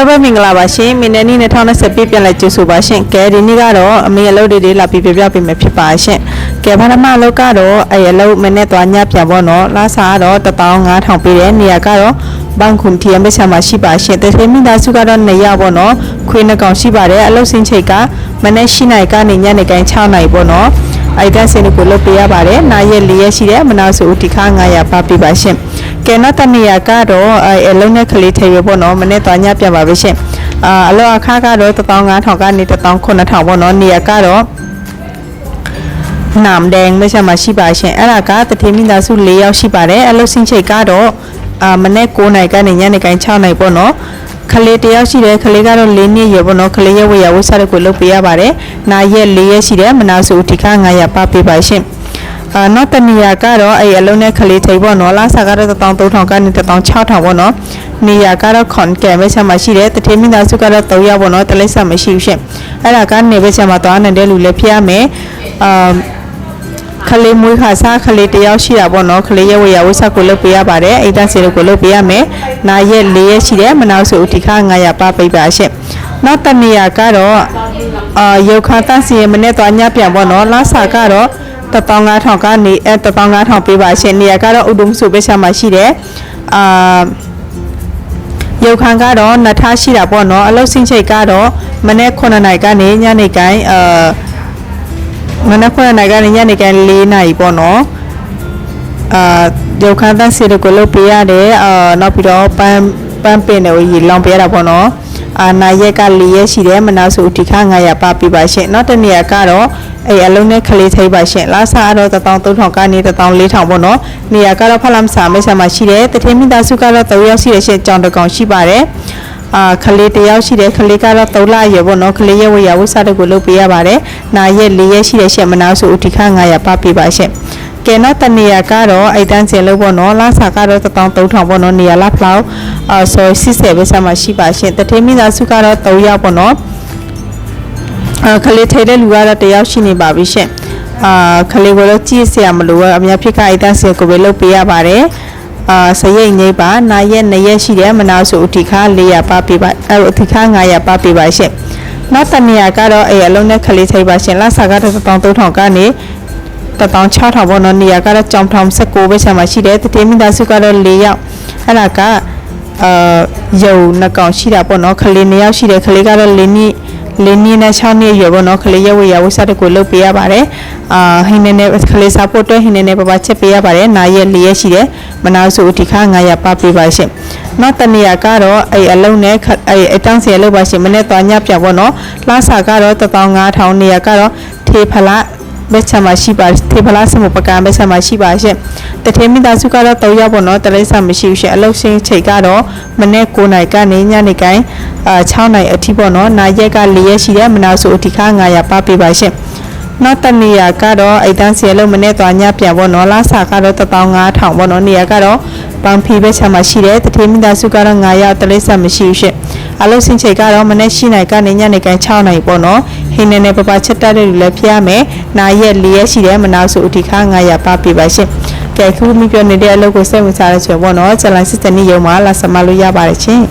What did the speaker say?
လုံးပဲမင်္ဂလာပါရှင်မင်းနဲ့နီ2020ပြည့်ပြန်လဲကြိုဆိုပါရှင်ကဲဒီနေ့ကတော့အမေအလုပ်တွေတွေလာပြီးပြပြပေးမယ်ဖြစ်ပါရှင်ကဲဘာမှမအလုပ်ကတော့အဲအလုပ်မနဲ့သွားညပြန်ပေါ့နော်လာစားကတော့15000ပေးတယ်နေရာကတော့ဘန်ခွန်တီယမ်ပဲဆာမရှိပါရှင်တသေးမိသားစုကတော့နေရပေါ့နော်ခွေးနှကောင်ရှိပါတယ်အလုပ်စင်းချိတ်ကမနဲ့ရှိနိုင်ကနေညနေတိုင်း6နိုင်ပေါ့နော်အိုက်တန်စင်ကိုလုပ်ပေးရပါတယ်နာရက်၄ရက်ရှိတယ်မနာဆိုဦးတီခါ900ပါပေးပါရှင် ကဲနောက်တနေရာကတော့အဲလုံးနဲ့ကလေးထည့်ရပေါ့နော်မနေ့တော့ညပြပါပဲရှင်အာအလောက်အခါကတော့15000ကနေ18000ပေါ့နော်နေရာကတော့နမ်ဒန်မရှမရှိပါရှင်အဲ့ဒါကတထေမိသားစု၄ယောက်ရှိပါတယ်အလုပ်စင်းချိန်ကတော့အာမနေ့9နိုင်ကနေညနေခင်း6နိုင်ပေါ့နော်ကလေးတယောက်ရှိတယ်ကလေးကတော့၄နှစ်ရပေါ့နော်ကလေးရဲ့ဝေယဝိစားတွေကိုလုပ်ပေးရပါတယ်။နာရက်၄ရက်ရှိတယ်မနာစုအထီက900ပပေးပါရှင်။ အာနောက်တနေရာကတော့အဲ့အလုံးနဲ့ခလေးထိပ်ပေါ့နော်လာစာကတော့13000ကနေ16000ပေါ့နော်နေရာကတော့ခွန်ကဲမဲဆာမှာရှိတယ်တထေမိသားစုကတော့3ယောက်ပေါ့နော်တလိပ်ဆက်မရှိဘူးရှင်အဲ့ဒါကနေပဲဆာမှာသွားနေတဲ့လူလည်းဖျားမယ်အာခလေးမွေးခါစားခလေးတယောက်ရှိတာပေါ့နော်ခလေးရဲ့ဝေရဝိစားကိုလုပ်ပေးရပါတယ်အိတ်တဆေကိုလုပ်ပေးရမယ်နာရက်၄ရက်ရှိတယ်မနောက်စုဒီခ900ပါပိတ်ပါရှင့်နောက်တနေရာကတော့အာရုပ်ခါတန့်စီရမနဲ့သွားညပြန်ပေါ့နော်လာစာကတော့ 15000ကနေအဲ15000ပေးပါရှင့်နေရာကတော့ဥဒုံစုပဲရှာမှာရှိတယ်အာရုပ်ခါကတော့နှစ်ထားရှိတာပေါ့နော်အလုတ်စင်းချိတ်ကတော့မနေ့9နိုင်ကနေညနေတိုင်းအာမနက်9နာရီကနေညနေကန်4နာရီပေါ့နော်အာရုပ်ခန်းတန်းစီကိုလုပ်ပေးရတယ်အာနောက်ပြီးတော့ပန်းပန်းပင်တွေရေလောင်ပေးရတာပေါ့နော် အာနာရက်က4ရက်ရှိတယ်မနာစုဒီခါ900ပါပြပါရှင်နောက်တစ်နေရာကတော့အဲ့အလုံးနဲ့ခလေးထိပ်ပါရှင်လာစားတော့13000ကနေ14000ပေါ့နော်နေရာကတော့ဖလမ်စာမိတ်ဆာမှာရှိတယ်တထင်းမိသားစုကတော့3ယောက်ရှိတယ်ရှင်ကြောင်တကောင်ရှိပါတယ်အာခလေးတယောက်ရှိတယ်ခလေးကတော့3လရွယ်ပေါ့နော်ခလေးရဲ့ဝေရဝစားတကိုလုပ်ပေးရပါတယ်နာရက်4ရက်ရှိတယ်ရှင်မနာစုဒီခါ900ပါပြပါရှင် ကဲတော့တနေရာကတော့အိုက်တန်းကျင်လို့ပေါ့နော်လာစာကတော့13000ပေါ့နော်နေရာလာဖလောက်အာဆို60ပဲဆက်မှာရှိပါရှင်တထင်းမိသားစုကတော့3ယောက်ပေါ့နော်အာခလေးထိတဲ့လူကတော့တယောက်ရှိနေပါပြီရှင်အာခလေးကိုတော့ကြည့်စရာမလိုဘူးအများဖြစ်ကအိုက်တန်းကျင်ကိုပဲလုပ်ပေးရပါတယ်အာစရိတ်ငိမ့်ပါနာရက်2ရက်ရှိတယ်မနာဆိုအထိခါ400ပါပေးပါအဲအထိခါ900ပါပေးပါရှင်နောက်တနေရာကတော့အဲအလုံးနဲ့ခလေးထိပါရှင်လာစာကတော့13000ကနေ 16000ပေါ့နော်နေရာကတော့ကြောင်ထောင်16ပဲဆံမှာရှိတယ်တတိမိသားစုကတော့4ယောက်အဲ့ဒါကအာယုံနှစ်ကောင်ရှိတာပေါ့နော်ခလေး2ယောက်ရှိတယ်ခလေးကတော့4နှစ်လင်းနေနဲ့6နှစ်ရွယ်ပေါ့နော်ခလေးရွယ်ရဝစားတကိုလုပ်ပေးရပါတယ်အာဟင်းနေနဲ့ခလေးစားဖို့အတွက်ဟင်းနေနဲ့ပပချက်ပေးရပါတယ်နာရက်၄ရက်ရှိတယ်မနာစုအထိခ900ပါပေးပါရှင်နောက်တနေရာကတော့အဲ့အလုံးနဲ့အဲ့အတောင်းစီရလုပ်ပါရှင်မနေ့သွားညပြပေါ့နော်လာစာကတော့15000နေရာကတော့ထေဖလား ဘက်ချမှာရှိပါထေဖလားစမပကံဘက်ချမှာရှိပါရှင်တထေမိသားစုကတော့၃ရောက်ပေါ့နော်တလိပ်စာမရှိဘူးရှင်အလုတ်ရှင်းချိန်ကတော့မနေ့9နိုင်ကနေညနေတိုင်းအာ6နိုင်အထိပေါ့နော်နာရက်က4ရက်ရှိတယ်မနာဆိုအထိခ900ပါပေးပါရှင်နောက်တနေရာကတော့အိတ်တန်းစီလုံးမနဲ့သွားညပြန်ပေါ့နော်လာစာကတော့15000ပေါ့နော်နေရာကတော့ပန်ဖီဘက်ချမှာရှိတယ်တထေမိသားစုကတော့9ရောက်တလိပ်စာမရှိဘူးရှင်အလုတ်စင်းချိန်ကတော့မနေ့ရှိနိုင်ကနေညနေတိုင်း6နိုင်ပေါ့နော်ဟင်းနေနဲ့ပပချက်တက်တဲ့လူလည်းဖျားမယ်နာရက်4ရက်ရှိတယ်မနာဆိုအထိခ900ပါပေးပါရှင်ကဲခုမိပြောနေတဲ့အလုပ်ကိုစိတ်ဝင်စားရချင်ပေါ့နော်ဇလိုင်းစစ်စနီရုံမှာလာစမလို့ရပါတယ်ချင်း